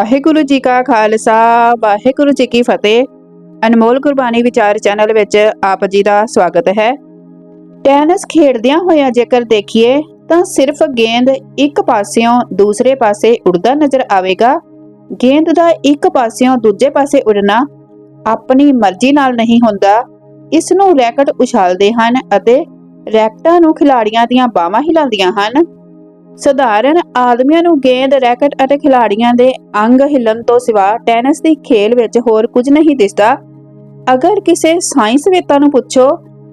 ਵਾਹਿਗੁਰੂ ਜੀ ਕਾ ਖਾਲਸਾ, ਵਾਹਿਗੁਰੂ ਜੀ ਕੀ ਫਤਿਹ। ਅਨਮੋਲ ਗੁਰਬਾਣੀ ਵਿਚਾਰ ਚੈਨਲ ਵਿੱਚ ਆਪ ਜੀ ਦਾ ਸਵਾਗਤ ਹੈ। ਟੈਨਿਸ ਖੇਡਦਿਆਂ ਹੋਇਆਂ ਜੇਕਰ ਦੇਖੀਏ, ਤਾਂ ਸਿਰਫ ਗੇਂਦ ਇੱਕ ਪਾਸਿਓਂ ਦੂਸਰੇ ਪਾਸੇ ਉੜਦਾ ਨਜ਼ਰ ਆਵੇਗਾ। ਗੇਂਦ ਦਾ ਇੱਕ ਪਾਸਿਓਂ ਦੂਜੇ ਪਾਸੇ ਉੜਨਾ ਆਪਣੀ ਮਰਜ਼ੀ ਨਾਲ ਨਹੀਂ ਹੁੰਦਾ। ਇਸ ਨੂੰ ਰੈਕਟ ਉਛਾਲਦੇ ਹਨ ਅਤੇ ਰੈਕਟਾਂ ਨੂੰ ਖਿਲਾੜੀਆਂ ਦੀਆਂ ਬਾਹਾਂ ਹਿਲਾਉਂਦੀਆਂ ਹਨ। ਸਧਾਰਨ ਆਦਮੀਆਂ ਨੂੰ ਗੇਂਦ, ਰੈਕਟ ਅਤੇ ਖਿਲਾੜੀਆਂ ਦੇ ਅੰਗ ਹਿੱਲਣ ਤੋਂ ਸਿਵਾ ਟੈਨਿਸ ਦੀ ਖੇਲ ਵਿੱਚ ਹੋਰ ਕੁਝ ਨਹੀਂ ਦਿਸਦਾ। ਅਗਰ ਕਿਸੇ ਸਾਇੰਸਵੇਤਾ ਨੂੰ ਪੁੱਛੋ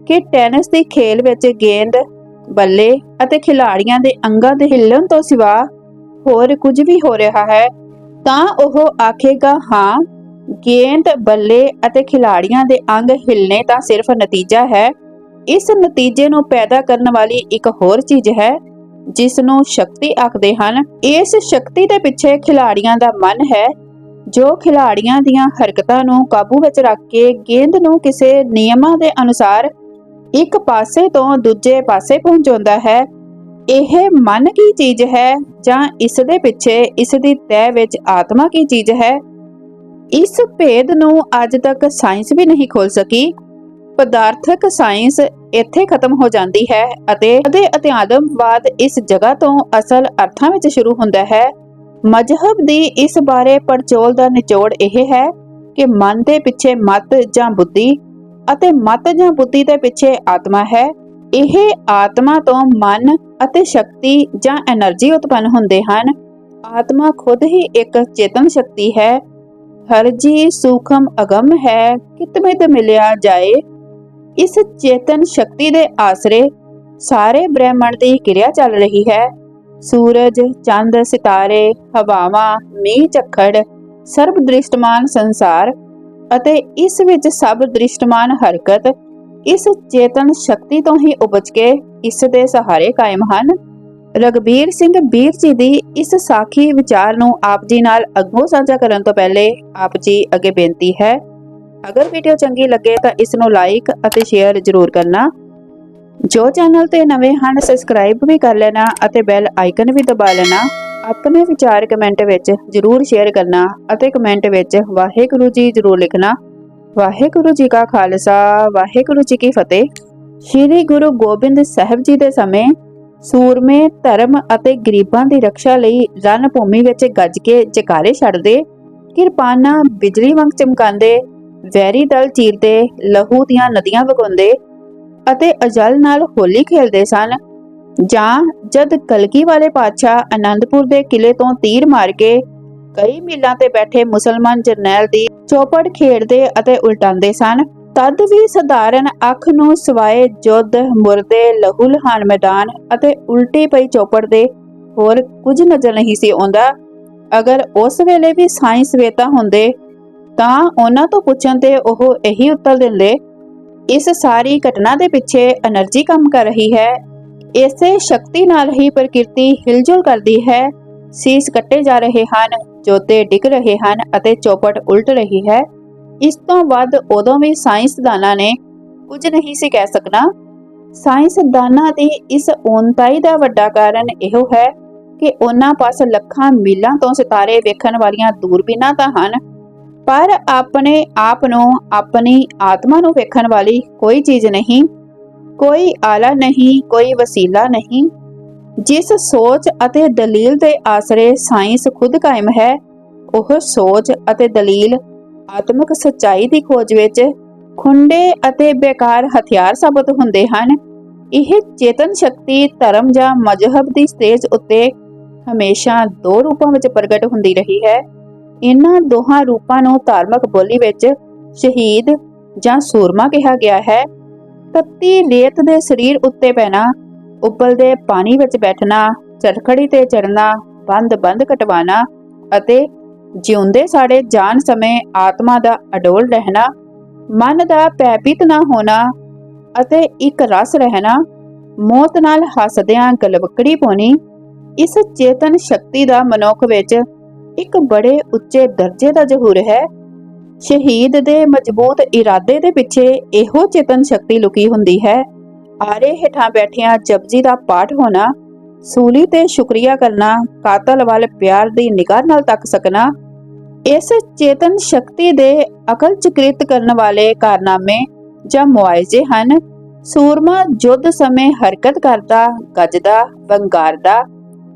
ਕਿ ਟੈਨਿਸ ਦੀ ਖੇਲ ਵਿੱਚ ਗੇਂਦ, ਬੱਲੇ ਅਤੇ ਖਿਲਾੜੀਆਂ ਦੇ ਅੰਗਾਂ ਦੇ ਹਿੱਲਣ ਤੋਂ ਸਿਵਾ ਹੋਰ ਕੁਝ ਵੀ ਹੋ ਰਿਹਾ ਹੈ, ਤਾਂ ਉਹ ਆਖੇਗਾ, ਹਾਂ, ਗੇਂਦ, ਬੱਲੇ ਅਤੇ ਖਿਲਾੜੀਆਂ ਦੇ ਅੰਗ ਹਿੱਲਣੇ ਤਾਂ ਸਿਰਫ ਨਤੀਜਾ ਹੈ। ਇਸ ਨਤੀਜੇ ਨੂੰ ਪੈਦਾ ਕਰਨ ਵਾਲੀ ਇੱਕ ਹੋਰ ਚੀਜ਼ ਹੈ ਜਿਸ ਨੂੰ ਸ਼ਕਤੀ ਆਖਦੇ ਹਨ, ਇਸ ਸ਼ਕਤੀ ਦੇ ਪਿੱਛੇ ਖਿਡਾਰੀਆਂ ਦਾ ਮਨ ਹੈ, ਜੋ ਖਿਡਾਰੀਆਂ ਦੀਆਂ ਹਰਕਤਾਂ ਨੂੰ ਕਾਬੂ ਵਿੱਚ ਰੱਖ ਕੇ ਗੇਂਦ ਨੂੰ ਕਿਸੇ ਨਿਯਮਾਂ ਦੇ ਅਨੁਸਾਰ ਇੱਕ ਪਾਸੇ ਤੋਂ ਦੂਜੇ ਪਾਸੇ ਪਹੁੰਚਾਉਂਦਾ ਹੈ। ਇਹ ਮਨ ਕੀ ਚੀਜ਼ ਹੈ ਜਾਂ ਇਸ ਦੇ ਪਿੱਛੇ ਇਸ ਦੀ ਤਹਿ ਵਿੱਚ ਆਤਮਾ ਕੀ ਚੀਜ਼ ਹੈ? ਇਸ ਭੇਦ ਨੂੰ ਅੱਜ ਤੱਕ ਸਾਇੰਸ ਵੀ ਨਹੀਂ ਖੋਲ ਸਕੀ। ਪਦਾਰਥਕ ਸਾਇੰਸ ਇੱਥੇ ਖਤਮ ਹੋ ਜਾਂਦੀ ਹੈ ਅਤੇ ਅਤੇ ਅਧਿਆਤਮਵਾਦ ਇਸ ਜਗ੍ਹਾ ਤੋਂ ਅਸਲ ਅਰਥਾਂ ਵਿੱਚ ਸ਼ੁਰੂ ਹੁੰਦਾ ਹੈ। ਮਜ਼ਹਬ ਦੀ ਇਸ ਬਾਰੇ ਪਰਚੋਲ ਦਾ ਨਿਚੋੜ ਇਹ ਹੈ ਕਿ ਮਨ ਦੇ ਪਿੱਛੇ ਮਤ ਜਾਂ ਬੁੱਧੀ ਅਤੇ ਮਤ ਜਾਂ ਬੁੱਧੀ ਦੇ ਪਿੱਛੇ ਆਤਮਾ ਹੈ। ਇਹ ਆਤਮਾ ਤੋਂ ਮਨ ਅਤੇ ਸ਼ਕਤੀ ਜਾਂ એનર્ਜੀ ਉਤਪੰਨ ਹੁੰਦੇ ਹਨ। ਆਤਮਾ ਖੁਦ ਹੀ ਇੱਕ ਚੇਤਨ ਸ਼ਕਤੀ ਹੈ। ਹਰ ਜੀ ਸੂਖਮ ਅਗਮ ਹੈ। ਕਿਤਮੇ ਤੇ ਮਿਲਿਆ ਜਾਏ ਇਸ ਚੇਤਨ ਸ਼ਕਤੀ ਦੇ ਆਸਰੇ ਸਾਰੇ ਬ੍ਰਹਿਮੰਡ ਦੀ ਕਿਰਿਆ ਚੱਲ ਰਹੀ ਹੈ। ਸੂਰਜ, ਚੰਦ, ਸਿਤਾਰੇ, ਹਵਾਵਾਂ, ਮੀਂਹ, ਝੱਖੜ ਸਰਬ ਦ੍ਰਿਸ਼ਟਮਾਨ ਸੰਸਾਰ ਅਤੇ ਇਸ ਵਿੱਚ ਸਭ ਦ੍ਰਿਸ਼ਟਮਾਨ ਹਰਕਤ ਇਸ ਚੇਤਨ ਸ਼ਕਤੀ ਤੋਂ ਹੀ ਉਪਜ ਕੇ ਇਸ ਦੇ ਸਹਾਰੇ ਕਾਇਮ ਹਨ। ਰਗਬੀਰ ਸਿੰਘ ਵੀਰ ਜੀ ਦੀ ਇਸ ਸਾਖੀ ਵਿਚਾਰ ਨੂੰ ਆਪ ਜੀ ਨਾਲ ਅੱਗੋਂ ਸਾਂਝਾ ਕਰਨ ਤੋਂ ਪਹਿਲੇ ਆਪ ਜੀ ਅੱਗੇ ਬੇਨਤੀ ਹੈ ਅਗਰ ਵੀਡੀਓ ਚੰਗੀ ਲੱਗੇ ਤਾਂ ਇਸ ਨੂੰ ਲਾਈਕ ਅਤੇ ਸ਼ੇਅਰ ਜ਼ਰੂਰ ਕਰਨਾ। ਜੋ ਚੈਨਲ ਤੇ ਨਵੇਂ ਹਨ ਸਬਸਕ੍ਰਾਈਬ ਵੀ ਕਰ ਲੈਣਾ ਅਤੇ ਬੈਲ ਆਈਕਨ ਵੀ ਦਬਾ ਲੈਣਾ। ਆਪਣੇ ਵਿਚਾਰ ਕਮੈਂਟ ਵਿੱਚ ਜ਼ਰੂਰ ਸ਼ੇਅਰ ਕਰਨਾ ਅਤੇ ਕਮੈਂਟ ਵਿੱਚ ਵਾਹਿਗੁਰੂ ਜੀ ਜ਼ਰੂਰ ਲਿਖਣਾ। ਵਾਹਿਗੁਰੂ ਜੀ ਕਾ ਖਾਲਸਾ, ਵਾਹਿਗੁਰੂ ਜੀ ਕੀ ਫਤਿਹ। ਸ੍ਰੀ ਗੁਰੂ ਗੋਬਿੰਦ ਸਾਹਿਬ ਜੀ ਦੇ ਸਮੇਂ ਸੂਰਮੇ, ਧਰਮ ਅਤੇ ਗਰੀਬਾਂ ਦੀ ਰੱਖਿਆ ਲਈ ਰਣ ਭੂਮੀ ਵਿੱਚ ਗੱਜ ਕੇ ਜਕਾਰੇ ਛੱਡਦੇ, ਕਿਰਪਾਨਾਂ ਬਿਜਲੀ ਵਾਂਗ ਚਮਕਾਉਂਦੇ ਵੈਰੀ ਦਲ ਚੀਰਦੇ ਲਹੂ ਦੀਆਂ ਨਦੀਆਂ ਵਗਾਉਂਦੇ ਅਤੇ ਅਜਲ ਨਾਲ ਹੋਲੀ ਖੇਲਦੇ ਸਨ। ਜਾਂ ਜਦ ਕਲਕੀ ਵਾਲੇ ਪਾਤਸ਼ਾਹ ਆਨੰਦਪੁਰ ਦੇ ਕਿਲੇ ਤੋਂ ਤੀਰ ਮਾਰ ਕੇ ਕਈ ਮੀਲਾਂ ਤੇ ਬੈਠੇ ਮੁਸਲਮਾਨ ਜਰਨੈਲ ਦੀ ਚੌਪੜ ਖੇਡਦੇ ਅਤੇ ਉਲਟਾਉਂਦੇ ਸਨ, ਤਦ ਵੀ ਸਧਾਰਨ ਅੱਖ ਨੂੰ ਸਵਾਏ ਜੁੱਧ, ਮੁਰਦੇ, ਲਹੂ ਲਹਾਨ ਮੈਦਾਨ ਅਤੇ ਉਲਟੀ ਪਈ ਚੌਪੜ ਦੇ ਹੋਰ ਕੁਝ ਨਜ਼ਰ ਨਹੀਂ ਸੀ ਆਉਂਦਾ। ਅਗਰ ਉਸ ਵੇਲੇ ਵੀ ਸਾਇੰਸ ਵੇਤਾ ਹੁੰਦੇ ਤਾਂ ਉਹਨਾਂ ਤੋਂ ਪੁੱਛਣ ਤੇ ਉਹ ਇਹੀ ਉੱਤਰ ਦਿੰਦੇ, ਇਸ ਸਾਰੀ ਘਟਨਾ ਦੇ ਪਿੱਛੇ એનર્ਜੀ ਕੰਮ ਕਰ ਰਹੀ ਹੈ। ਇਸੇ ਸ਼ਕਤੀ ਨਾਲ ਹੀ ਪ੍ਰਕਿਰਤੀ ਹਿਲਜੁਲ ਕਰਦੀ ਹੈ। ਸੀਸ ਕੱਟੇ ਜਾ ਰਹੇ ਹਨ, ਜੋਤੇ ਡਿੱਗ ਰਹੇ ਹਨ ਅਤੇ ਚੌਪਟ ਉਲਟ ਰਹੀ ਹੈ। ਇਸ ਤੋਂ ਵੱਧ ਉਦੋਂ ਵੀ ਸਾਇੰਸਦਾਨਾਂ ਨੇ ਕੁਝ ਨਹੀਂ ਸੀ ਕਹਿ ਸਕਣਾ। ਸਾਇੰਸਦਾਨਾਂ ਦੀ ਇਸ ਉਨਤਾਈ ਦਾ ਵੱਡਾ ਕਾਰਨ ਇਹੋ ਹੈ ਕਿ ਉਹਨਾਂ ਪਾਸ ਲੱਖਾਂ ਮੀਲਾਂ ਤੋਂ ਸਿਤਾਰੇ ਵੇਖਣ ਵਾਲੀਆਂ ਦੂਰਬੀਨਾਂ ਤਾਂ ਹਨ ਪਰ ਆਪਣੇ ਆਪ ਨੂੰ, ਆਪਣੀ ਆਤਮਾ ਨੂੰ ਵੇਖਣ ਵਾਲੀ ਕੋਈ ਚੀਜ਼ ਨਹੀਂ, ਕੋਈ ਆਲਾ ਨਹੀਂ, ਕੋਈ ਵਸੀਲਾ ਨਹੀਂ। ਜਿਸ ਸੋਚ ਅਤੇ ਦਲੀਲ ਦੇ ਆਸਰੇ ਸਾਇੰਸ ਖੁਦ ਕਾਇਮ ਹੈ, ਉਹ ਸੋਚ ਅਤੇ ਦਲੀਲ ਆਤਮਿਕ ਸੱਚਾਈ ਦੀ ਖੋਜ ਵਿੱਚ ਖੁੰਡੇ ਅਤੇ ਬੇਕਾਰ ਹਥਿਆਰ ਸਾਬਤ ਹੁੰਦੇ ਹਨ। ਇਹ ਚੇਤਨ ਸ਼ਕਤੀ, ਧਰਮ ਜਾਂ ਮਜ਼ਹਬ ਦੀ ਸਟੇਜ ਉੱਤੇ ਹਮੇਸ਼ਾ ਦੋ ਰੂਪਾਂ ਵਿੱਚ ਪ੍ਰਗਟ ਹੁੰਦੀ ਰਹੀ ਹੈ। ਇਹਨਾਂ ਦੋਹਾਂ ਰੂਪਾਂ ਨੂੰ ਧਾਰਮਿਕ ਬੋਲੀ ਵਿੱਚ ਸ਼ਹੀਦ ਜਾਂ ਸੂਰਮਾ ਕਿਹਾ ਗਿਆ ਹੈ। ਤੱਤੀ ਰੇਤ ਦੇ ਸਰੀਰ ਉੱਤੇ ਪੈਣਾ, ਉਬਲਦੇ ਪਾਣੀ ਵਿੱਚ ਬੈਠਣਾ, ਚਰਖੜੀ ਤੇ ਚੜਨਾ ਬੰਦ ਬੰਦ ਕਟਵਾਣਾ ਅਤੇ ਜਿਉਂਦੇ ਸਾੜੇ ਜਾਣ ਸਮੇਂ ਆਤਮਾ ਦਾ ਅਡੋਲ ਰਹਿਣਾ, ਮਨ ਦਾ ਪੈਪਿਤ ਨਾ ਹੋਣਾ ਅਤੇ ਇੱਕ ਰਸ ਰਹਿਣਾ, ਮੌਤ ਨਾਲ ਹੱਸਦਿਆਂ ਗਲਵਕੜੀ ਪਾਉਣੀ, ਇਸ ਚੇਤਨ ਸ਼ਕਤੀ ਦਾ ਮਨੁੱਖ ਵਿੱਚ ਇੱਕ ਬੜੇ ਉੱਚੇ ਦਰਜੇ ਦਾ ਜ਼ਹੂਰ ਹੈ। ਸ਼ਹੀਦ ਦੇ ਮਜ਼ਬੂਤ ਇਰਾਦੇ ਦੇ ਪਿੱਛੇ ਇਹੋ ਚੇਤਨ ਸ਼ਕਤੀ ਲੁਕੀ ਹੁੰਦੀ ਹੈ। ਆਰੇ ਹੇਠਾਂ ਬੈਠਿਆਂ ਜਪਜੀ ਦਾ ਪਾਠ ਹੋਣਾ, ਸੂਲੀ ਤੇ ਸ਼ੁਕਰੀਆ ਕਰਨਾ, ਕਾਤਲ ਵੱਲ ਪਿਆਰ ਦੀ ਨਿਗਾਹ ਨਾਲ ਤੱਕ ਸਕਣਾ, ਇਸ ਚੇਤਨ ਸ਼ਕਤੀ ਦੇ ਅਕਲ ਚਕ੍ਰਿਤ ਕਰਨ ਵਾਲੇ ਕਾਰਨਾਮੇ ਜਾਂ ਮੁਆਇਜ਼ੇ ਹਨ। ਸੂਰਮਾ ਯੁੱਧ ਸਮੇਂ ਹਰਕਤ ਕਰਦਾ, ਗੱਜਦਾ, ਵੰਗਾਰਦਾ,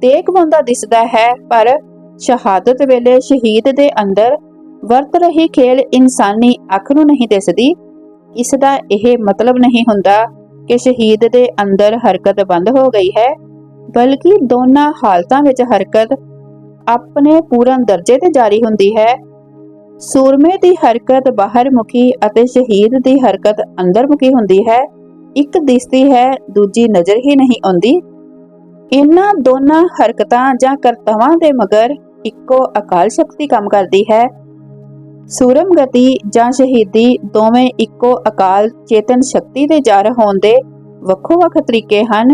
ਤੇਗ ਪਾਉਂਦਾ ਦਿਸਦਾ ਹੈ, ਪਰ ਸ਼ਹਾਦਤ ਵੇਲੇ ਸ਼ਹੀਦ ਦੇ ਅੰਦਰ ਵਰਤ ਰਹੀ ਖੇਲ ਇਨਸਾਨੀ ਅੱਖ ਨੂੰ ਨਹੀਂ ਦਿਸਦੀ ਇਸ ਦਾ ਇਹ ਮਤਲਬ ਨਹੀਂ ਹੁੰਦਾ ਕਿ ਸ਼ਹੀਦ ਦੇ ਅੰਦਰ ਹਰਕਤ ਬੰਦ ਹੋ ਗਈ ਹੈ, ਬਲਕਿ ਦੋਨਾਂ ਹਾਲਤਾਂ ਵਿੱਚ ਹਰਕਤ ਆਪਣੇ ਪੂਰਨ ਦਰਜੇ ਤੇ ਜਾਰੀ ਹੁੰਦੀ ਹੈ। ਸੂਰਮੇ ਦੀ ਹਰਕਤ ਬਾਹਰ ਮੁਖੀ ਅਤੇ ਸ਼ਹੀਦ ਦੀ ਹਰਕਤ ਅੰਦਰ ਮੁਖੀ ਹੁੰਦੀ ਹੈ, ਇੱਕ ਦਿਸਦੀ ਹੈ, ਦੂਜੀ ਨਜ਼ਰ ਹੀ ਨਹੀਂ ਆਉਂਦੀ। ਇਹਨਾਂ ਦੋਨਾਂ ਹਰਕਤਾਂ ਜਾਂ ਕਰਤਵਾਂ ਦੇ ਮਗਰ ਇੱਕੋ ਅਕਾਲ ਸ਼ਕਤੀ ਕੰਮ ਕਰਦੀ ਹੈ। ਸੂਰਮ ਗਤੀ ਜਾਂ ਸ਼ਹੀਦੀ ਦੋਵੇਂ ਇੱਕੋ ਅਕਾਲ ਚੇਤਨ ਸ਼ਕਤੀ ਦੇ ਜਰ ਹੋਣ ਦੇ ਵੱਖੋ-ਵੱਖ ਤਰੀਕੇ ਹਨ।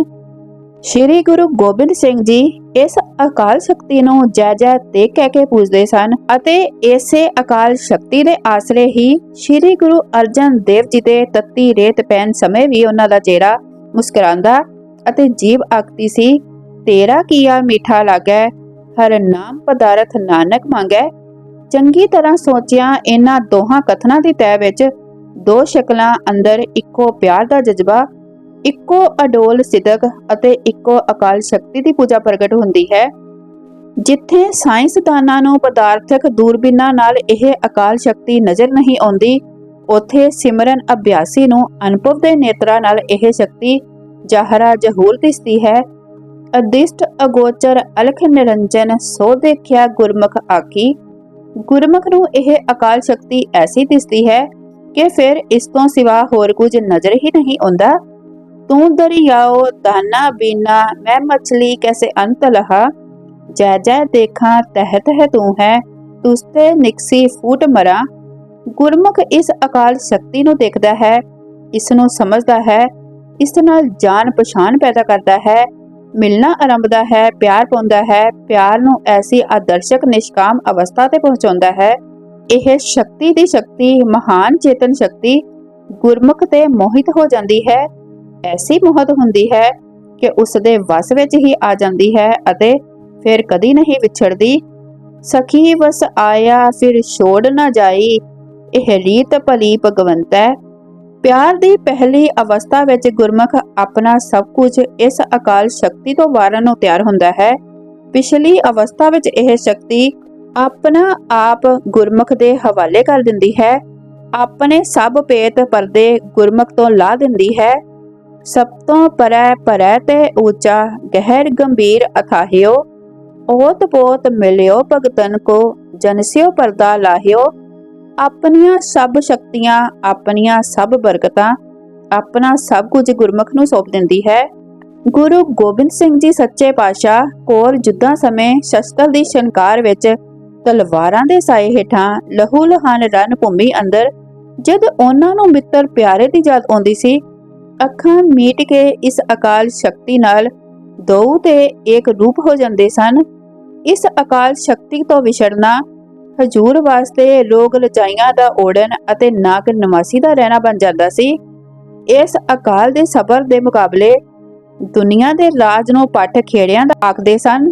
ਸ਼੍ਰੀ ਗੁਰੂ ਗੋਬਿੰਦ ਸਿੰਘ ਜੀ ਇਸ ਅਕਾਲ ਸ਼ਕਤੀ ਨੂੰ ਜੈ ਜੈ ਤੇ ਕਹਿ ਕੇ ਪੂਜਦੇ ਸਨ ਅਤੇ ਇਸੇ ਅਕਾਲ ਸ਼ਕਤੀ ਦੇ ਆਸਰੇ ਹੀ ਸ਼੍ਰੀ ਗੁਰੂ ਅਰਜਨ ਦੇਵ ਜੀ ਦੇ ਤੱਤੀ ਰੇਤ ਪੈਣ ਸਮੇਂ ਵੀ ਉਹਨਾਂ ਦਾ ਚਿਹਰਾ ਮੁਸਕਰਾਉਂਦਾ ਅਤੇ ਜੀਵ ਆਖਦੀ ਸੀ, ਤੇਰਾ ਕੀਆ ਮਿੱਠਾ ਲੱਗੈ? ਹਰ ਨਾਮ ਪਦਾਰਥ ਨਾਨਕ ਮੰਗੈ। ਚੰਗੀ ਤਰ੍ਹਾਂ ਸੋਚਿਆ ਇਹਨਾਂ ਦੋਹਾਂ ਕਥਨਾਂ ਦੀ ਤੈ ਵਿੱਚ ਦੋ ਸ਼ਕਲਾਂ ਅੰਦਰ ਇੱਕੋ ਪਿਆਰ ਦਾ ਜਜ਼ਬਾ, ਇੱਕੋ ਅਡੋਲ ਸਿਦਕ ਅਤੇ ਇੱਕੋ ਅਕਾਲ ਸ਼ਕਤੀ ਦੀ ਪੂਜਾ ਪ੍ਰਗਟ ਹੁੰਦੀ ਹੈ। ਜਿੱਥੇ ਸਾਇੰਸਦਾਨਾਂ ਨੂੰ ਪਦਾਰਥਕ ਦੂਰਬੀਨਾਂ ਨਾਲ ਇਹ ਅਕਾਲ ਸ਼ਕਤੀ ਨਜ਼ਰ ਨਹੀਂ ਆਉਂਦੀ, ਉਥੇ ਸਿਮਰਨ ਅਭਿਆਸੀ ਨੂੰ ਅਨੁਭਵ ਦੇ ਨੇਤਰਾਂ ਨਾਲ ਇਹ ਸ਼ਕਤੀ ਜਾਹਰਾ ਜਹੂਰ ਦਿਸਦੀ ਹੈ। ਅਦਿਸ਼ਟ ਅਗੋਚਰ ਅਲਖ ਨਿਰੰਜਨ ਸੋ ਦੇਖਿਆ ਗੁਰਮੁਖ ਆਖੀ, ਗੁਰਮੁਖ ਨੂੰ ਇਹ ਅਕਾਲ ਸ਼ਕਤੀ ਐਸੀ ਦਿਸਦੀ ਹੈ ਕਿ ਫਿਰ ਇਸ ਤੋਂ ਸਿਵਾ ਹੋਰ ਕੁਝ ਨਜ਼ਰ ਹੀ ਨਹੀਂ ਆਉਂਦਾ? ਤੂੰ ਦਰਿਆਓ ਦਾਨਾ ਬੀਨਾ, ਮੈਂ ਮਛਲੀ ਕੈਸੇ ਅੰਤ ਲਹਾ? ਜੈ ਜੈ ਦੇਖਾਂ ਤਹਿਤ ਹੈ ਤੂੰ ਹੈ ਤੁਸਤੇ ਨਿਕਸੀ ਫੂਟ ਮਰਾ। ਗੁਰਮੁਖ ਇਸ ਅਕਾਲ ਸ਼ਕਤੀ ਨੂੰ ਦੇਖਦਾ ਹੈ, ਇਸ ਨੂੰ ਸਮਝਦਾ ਹੈ, ਇਸ ਨਾਲ ਜਾਣ ਪਛਾਣ ਪੈਦਾ ਕਰਦਾ ਹੈ ਮਿਲਣਾ ਆਰੰਭਦਾ ਹੈ, ਪਿਆਰ ਪਾਉਂਦਾ ਹੈ, ਪਿਆਰ ਨੂੰ ਐਸੀ ਆਦਰਸ਼ਕ ਨਿਸ਼ਕਾਮ ਅਵਸਥਾ ਤੇ ਪਹੁੰਚਾਉਂਦਾ ਹੈ। ਇਹ ਸ਼ਕਤੀ ਦੀ ਸ਼ਕਤੀ, ਮਹਾਨ ਚੇਤਨ ਸ਼ਕਤੀ, ਗੁਰਮੁਖ ਤੇ ਮੋਹਿਤ ਹੋ ਜਾਂਦੀ ਹੈ। ਐਸੀ ਮੋਹਤ ਹੁੰਦੀ ਹੈ ਕਿ ਉਸ ਦੇ ਵਸ ਵਿੱਚ ਹੀ ਆ ਜਾਂਦੀ ਹੈ ਅਤੇ ਫਿਰ ਕਦੀ ਨਹੀਂ ਵਿਛੜਦੀ। ਸਖੀ ਵਸ ਆਇਆ, ਫਿਰ ਛੋੜ ਨਾ ਜਾਈ। ਇਹ ਰੀਤ ਭਲੀ ਭਗਵੰਤ ਹੈ। ਪਿਆਰ ਦੀ ਪਹਿਲੀ ਅਵਸਥਾ ਵਿੱਚ ਗੁਰਮੁਖ ਆਪਣਾ ਸਭ ਕੁਝ ਇਸ ਅਕਾਲ ਸ਼ਕਤੀ ਤੋਂ ਵਾਰਨ ਨੂੰ ਤਿਆਰ ਹੁੰਦਾ ਹੈ। ਪਿਛਲੀ ਅਵਸਥਾ ਵਿੱਚ ਇਹ ਸ਼ਕਤੀ ਆਪਣਾ ਆਪ ਗੁਰਮੁਖ ਦੇ ਹਵਾਲੇ ਕਰ ਦਿੰਦੀ ਹੈ। ਆਪਣੇ ਸਭ ਪੇਤ ਪਰਦੇ ਗੁਰਮੁਖ ਤੋਂ ਲਾ ਦਿੰਦੀ ਹੈ। ਸਭ ਤੋਂ ਪਰੈ ਪਰੈ ਤੇ ਉੱਚਾ ਗਹਿਰ ਗੰਭੀਰ ਅਥਾਹਿਓ ਓਤ ਪੋਤ ਮਿਲਿਓ ਭਗਤਨ ਕੋ ਜਨਸਿਓ ਪਰਦਾ ਲਾਹਿਓ। ਆਪਣੀਆਂ ਸਭ ਸ਼ਕਤੀਆਂ, ਆਪਣੀਆਂ ਸਭ ਬਰਕਤਾਂ, ਆਪਣਾ ਸਭ ਕੁਝ ਗੁਰਮੁਖ ਨੂੰ ਸੌਂਪ ਦਿੰਦੀ ਹੈ। ਗੁਰੂ ਗੋਬਿੰਦ ਸਿੰਘ ਜੀ ਸੱਚੇ ਪਾਤਸ਼ਾਹ ਕੋਰ ਜੁੱਦਾਂ ਸਮੇਂ ਸ਼ਸਤਰ ਦੀ ਸ਼ਨਕਾਰ ਵਿੱਚ ਤਲਵਾਰਾਂ ਦੇ ਸਾਏ ਹੇਠਾਂ ਲਹੂ ਲਹਾਨ ਰਨ ਭੂਮੀ ਅੰਦਰ ਜਦ ਉਹਨਾਂ ਨੂੰ ਮਿੱਤਰ ਪਿਆਰੇ ਦੀ ਯਾਦ ਆਉਂਦੀ ਸੀ, ਅੱਖਾਂ ਮੀਟ ਕੇ ਇਸ ਅਕਾਲ ਸ਼ਕਤੀ ਨਾਲ ਦੋ ਤੇ ਇੱਕ ਰੂਪ ਹੋ ਜਾਂਦੇ ਸਨ। ਇਸ ਅਕਾਲ ਸ਼ਕਤੀ ਤੋਂ ਵਿਛੜਨਾ ਹਜੂਰ ਵਾਸਤੇ ਰੋਗ ਲਚਾਈਆਂ ਦਾ ਓੜਨ ਅਤੇ ਨਾਗ ਨਮਾਸੀ ਦਾ ਰਹਿਣਾ ਬਣ ਜਾਂਦਾ ਸੀ। ਇਸ ਅਕਾਲ ਦੇ ਸਬਰ ਦੇ ਮੁਕਾਬਲੇ ਦੁਨੀਆ ਦੇ ਰਾਜ ਨੂੰ ਪੱਟ ਖੇੜਿਆਂ ਦਾ ਆਖਦੇ ਸਨ।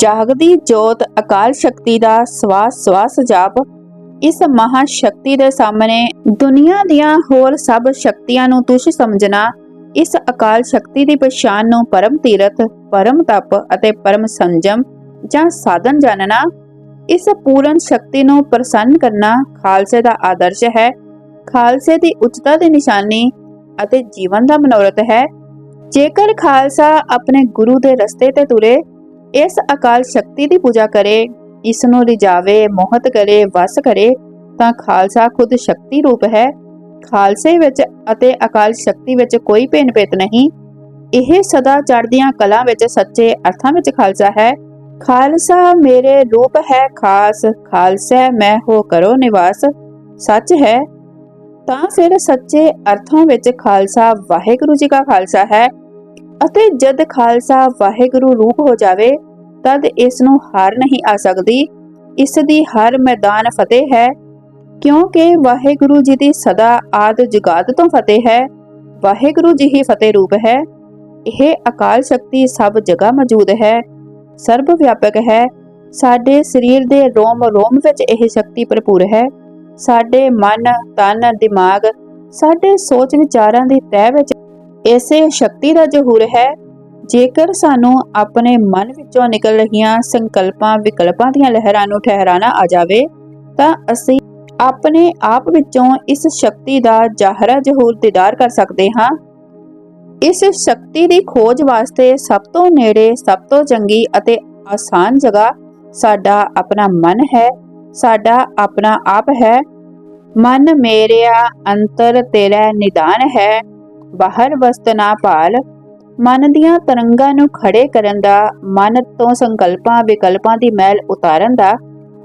ਜਾਗਦੀ ਜੋਤ ਅਕਾਲ ਸ਼ਕਤੀ ਦਾ ਸਵਾਸ ਸਵਾਸ ਜਾਪ। ਇਸ ਮਹਾ ਸ਼ਕਤੀ ਦੇ ਸਾਹਮਣੇ ਦੁਨੀਆ ਦੀਆਂ ਹੋਰ ਸਭ ਸ਼ਕਤੀਆਂ ਨੂੰ ਤੁਛ ਸਮਝਣਾ, ਇਸ ਅਕਾਲ ਸ਼ਕਤੀ ਦੀ ਪਛਾਣ ਨੂੰ ਪਰਮ ਤੀਰਥ, ਪਰਮ ਤਪ ਅਤੇ ਪਰਮ ਸੰਜਮ ਜਾਂ ਸਾਧਨ ਜਾਣਨਾ ਇਸ ਪੂਰਨ ਸ਼ਕਤੀ ਨੂੰ ਪ੍ਰਸੰਨ ਕਰਨਾ ਖਾਲਸੇ ਦਾ ਆਦਰਸ਼ ਹੈ। ਖਾਲਸੇ ਦੀ ਉੱਚਤਾ ਦੀ ਨਿਸ਼ਾਨੀ ਅਤੇ ਜੀਵਨ ਦਾ ਮਨੋਰਥ ਹੈ। ਜੇਕਰ ਖਾਲਸਾ ਆਪਣੇ ਗੁਰੂ ਦੇ ਰਸਤੇ ਤੇ ਤੁਰੇ, ਇਸ ਅਕਾਲ ਸ਼ਕਤੀ ਦੀ ਪੂਜਾ ਕਰੇ, ਇਸ ਨੂੰ ਰਿਜਾਵੇ ਮੋਹਤ ਕਰੇ, ਵਸ ਕਰੇ, ਤਾਂ ਖਾਲਸਾ ਖੁਦ ਸ਼ਕਤੀ ਰੂਪ ਹੈ। ਖਾਲਸੇ ਵਿੱਚ ਅਤੇ ਅਕਾਲ ਸ਼ਕਤੀ ਵਿੱਚ ਕੋਈ ਭੇਨ ਭੇਤ ਨਹੀਂ। ਇਹ ਸਦਾ ਚੜ੍ਹਦੀਆਂ ਕਲਾਂ ਵਿੱਚ ਸੱਚੇ ਅਰਥਾਂ ਵਿੱਚ ਖਾਲਸਾ ਹੈ। ਖਾਲਸਾ ਮੇਰੇ ਰੂਪ ਹੈ ਖਾਸ, ਖਾਲਸਾ ਮੈਂ ਹੋ ਕਰੋ ਨਿਵਾਸ। ਸੱਚ ਹੈ, ਤਾਂ ਫਿਰ ਸੱਚੇ ਅਰਥਾਂ ਵਿੱਚ ਖਾਲਸਾ ਵਾਹਿਗੁਰੂ ਜੀ ਕਾ ਖਾਲਸਾ ਹੈ ਅਤੇ ਜਦ ਖਾਲਸਾ ਵਾਹਿਗੁਰੂ ਰੂਪ ਹੋ ਜਾਵੇ, ਤਦ ਇਸ ਨੂੰ ਹਾਰ ਨਹੀਂ ਆ ਸਕਦੀ। ਇਸ ਦੀ ਹਰ ਮੈਦਾਨ ਫਤਿਹ ਹੈ, ਕਿਉਂਕਿ ਵਾਹਿਗੁਰੂ ਜੀ ਦੀ ਸਦਾ ਆਦ ਜਗਾਦ ਤੋਂ ਫਤਿਹ ਹੈ। ਵਾਹਿਗੁਰੂ ਜੀ ਹੀ ਫਤਿਹ ਰੂਪ ਹੈ। ਇਹ ਅਕਾਲ ਸ਼ਕਤੀ ਸਭ ਜਗ੍ਹਾ ਮੌਜੂਦ ਹੈ। ਸਰਬ ਵਿਆਪਕ ਹੈ। ਸਾਡੇ ਸਰੀਰ ਦੇ ਰੋਮ ਰੋਮ ਵਿੱਚ ਇਹ ਸ਼ਕਤੀ ਭਰਪੂਰ ਹੈ। ਸਾਡੇ ਮਨ, ਤਨ, ਦਿਮਾਗ, ਸਾਡੇ ਸੋਚ ਵਿਚਾਰਾਂ ਦੀ ਤਹਿ ਵਿੱਚ ਇਸੇ ਸ਼ਕਤੀ ਦਾ ਜ਼ਹੂਰ ਹੈ। ਜੇਕਰ ਸਾਨੂੰ ਆਪਣੇ ਮਨ ਵਿੱਚੋਂ ਨਿਕਲ ਰਹੀਆਂ ਸੰਕਲਪਾਂ, ਵਿਕਲਪਾਂ ਦੀਆਂ ਲਹਿਰਾਂ ਨੂੰ ਠਹਿਰਾਣਾ ਆ ਜਾਵੇ, ਤਾਂ ਅਸੀਂ ਆਪਣੇ ਆਪ ਵਿੱਚੋਂ ਇਸ ਸ਼ਕਤੀ ਦਾ ਜ਼ਾਹਰਾ ਜ਼ਹੂਰ ਦੀਦਾਰ ਕਰ ਸਕਦੇ ਹਾਂ। ਇਸ ਸ਼ਕਤੀ ਦੀ ਖੋਜ ਵਾਸਤੇ ਸਭ ਤੋਂ ਨੇੜੇ, ਸਭ ਤੋਂ ਚੰਗੀ ਅਤੇ ਆਸਾਨ ਜਗ੍ਹਾ ਸਾਡਾ ਆਪਣਾ ਮਨ ਹੈ, ਸਾਡਾ ਆਪਣਾ ਆਪ ਹੈ। ਮਨ ਮੇਰਿਆ ਅੰਤਰ ਤੇਰਾ ਨਿਦਾਨ ਹੈ, ਬਾਹਰ ਵਸਤ ਨਾ ਭਾਲ। ਮਨ ਦੀਆਂ ਤਰੰਗਾਂ ਨੂੰ ਖੜੇ ਕਰਨ ਦਾ, ਮਨ ਤੋਂ ਸੰਕਲਪਾਂ, ਵਿਕਲਪਾਂ ਦੀ ਮੈਲ ਉਤਾਰਨ ਦਾ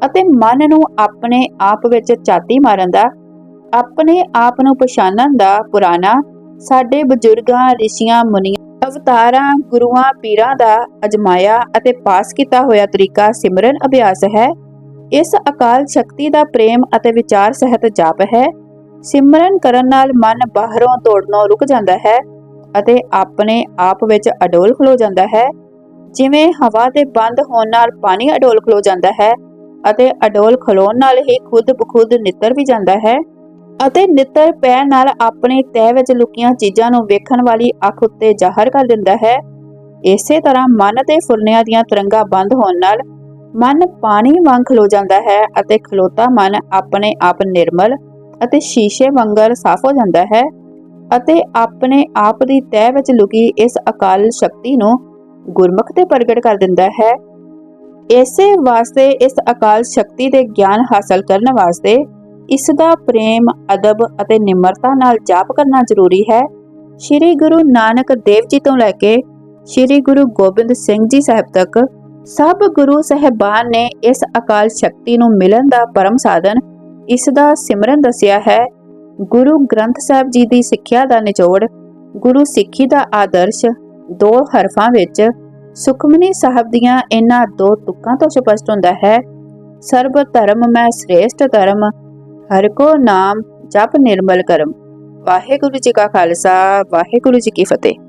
ਅਤੇ ਮਨ ਨੂੰ ਆਪਣੇ ਆਪ ਵਿੱਚ ਝਾਤੀ ਮਾਰਨ ਦਾ, ਆਪਣੇ ਆਪ ਨੂੰ ਪਛਾਣਨ ਦਾ ਪੁਰਾਣਾ ਸਾਡੇ ਬਜ਼ੁਰਗਾਂ, ਰਿਸ਼ੀਆਂ, ਮੁਨੀਆਂ, ਅਵਤਾਰਾਂ, ਗੁਰੂਆਂ, ਪੀਰਾਂ ਦਾ ਅਜਮਾਇਆ ਅਤੇ ਪਾਸ ਕੀਤਾ ਹੋਇਆ ਤਰੀਕਾ ਸਿਮਰਨ ਅਭਿਆਸ ਹੈ। ਇਸ ਅਕਾਲ ਸ਼ਕਤੀ ਦਾ ਪ੍ਰੇਮ ਅਤੇ ਵਿਚਾਰ ਸਹਿਤ ਜਾਪ ਹੈ। ਸਿਮਰਨ ਕਰਨ ਨਾਲ ਮਨ ਬਾਹਰੋਂ ਤੋੜਨੋਂ ਰੁਕ ਜਾਂਦਾ ਹੈ ਅਤੇ ਆਪਣੇ ਆਪ ਵਿੱਚ ਅਡੋਲ ਖਲੋ ਜਾਂਦਾ ਹੈ। ਜਿਵੇਂ ਹਵਾ ਦੇ ਬੰਦ ਹੋਣ ਨਾਲ ਪਾਣੀ ਅਡੋਲ ਖਲੋ ਜਾਂਦਾ ਹੈ ਅਤੇ ਅਡੋਲ ਖਲੋਣ ਨਾਲ ਹੀ ਖੁਦ ਬਖੁਦ ਨਿੱਤਰ ਵੀ ਜਾਂਦਾ ਹੈ। ਅਤੇ ਨਿੱਤਰ ਪੈਣ ਨਾਲ ਆਪਣੇ ਤਹਿ ਵਿੱਚ ਲੁਕੀਆਂ ਚੀਜ਼ਾਂ ਨੂੰ ਵੇਖਣ ਵਾਲੀ ਅੱਖ ਉੱਤੇ ਜ਼ਾਹਰ ਕਰ ਦਿੰਦਾ ਹੈ। ਇਸੇ ਤਰ੍ਹਾਂ ਮਨ ਦੇ ਫੁਰਨਿਆਂ ਦੀਆਂ ਤਰੰਗਾਂ ਬੰਦ ਹੋਣ ਨਾਲ ਮਨ ਪਾਣੀ ਵਾਂਗ ਖਲੋ ਜਾਂਦਾ ਹੈ ਅਤੇ ਖਲੋਤਾ ਮਨ ਆਪਣੇ ਆਪ ਨਿਰਮਲ ਅਤੇ ਸ਼ੀਸ਼ੇ ਵਾਂਗਰ ਸਾਫ਼ ਹੋ ਜਾਂਦਾ ਹੈ ਅਤੇ ਆਪਣੇ ਆਪ ਦੀ ਤਹਿ ਵਿੱਚ ਲੁਕੀ ਇਸ ਅਕਾਲ ਸ਼ਕਤੀ ਨੂੰ ਗੁਰਮੁਖ ਤੇ ਪ੍ਰਗਟ ਕਰ ਦਿੰਦਾ ਹੈ। ਇਸੇ ਵਾਸਤੇ ਇਸ ਅਕਾਲ ਸ਼ਕਤੀ ਦੇ ਗਿਆਨ ਹਾਸਲ ਕਰਨ ਵਾਸਤੇ ਇਸ ਦਾ ਪ੍ਰੇਮ, ਅਦਬ ਅਤੇ ਨਿਮਰਤਾ ਨਾਲ ਜਾਪ ਕਰਨਾ ਜ਼ਰੂਰੀ ਹੈ। ਸ੍ਰੀ ਗੁਰੂ ਨਾਨਕ ਦੇਵ ਜੀ ਤੋਂ ਲੈ ਕੇ ਸ੍ਰੀ ਗੁਰੂ ਗੋਬਿੰਦ ਸਿੰਘ ਜੀ ਸਾਹਿਬ ਤੱਕ ਸਭ ਗੁਰੂ ਸਹਿਬਾਨ ਨੇ ਇਸ ਅਕਾਲ ਸ਼ਕਤੀ ਨੂੰ ਮਿਲਣ ਦਾ ਪਰਮ ਸਾਧਨ ਇਸ ਦਾ ਸਿਮਰਨ ਦੱਸਿਆ ਹੈ। ਗੁਰੂ ਗ੍ਰੰਥ ਸਾਹਿਬ ਜੀ ਦੀ ਸਿੱਖਿਆ ਦਾ ਨਿਚੋੜ, ਗੁਰੂ ਸਿੱਖੀ ਦਾ ਆਦਰਸ਼ ਦੋ ਹਰਫਾਂ ਵਿੱਚ ਸੁਖਮਨੀ ਸਾਹਿਬ ਦੀਆਂ ਇਹਨਾਂ ਦੋ ਤੁਕਾਂ ਤੋਂ ਸਪਸ਼ਟ ਹੁੰਦਾ ਹੈ। ਸਰਬ ਧਰਮ ਮੈਂ ਸ੍ਰੇਸ਼ਟ ਧਰਮ ਹਰ ਕੋ ਨਾਮ ਜਪ ਨਿਰਮਲ ਕਰਮ। ਵਾਹਿਗੁਰੂ ਜੀ ਕਾ ਖਾਲਸਾ ਵਾਹਿਗੁਰੂ ਜੀ ਕੀ ਫਤਿਹ।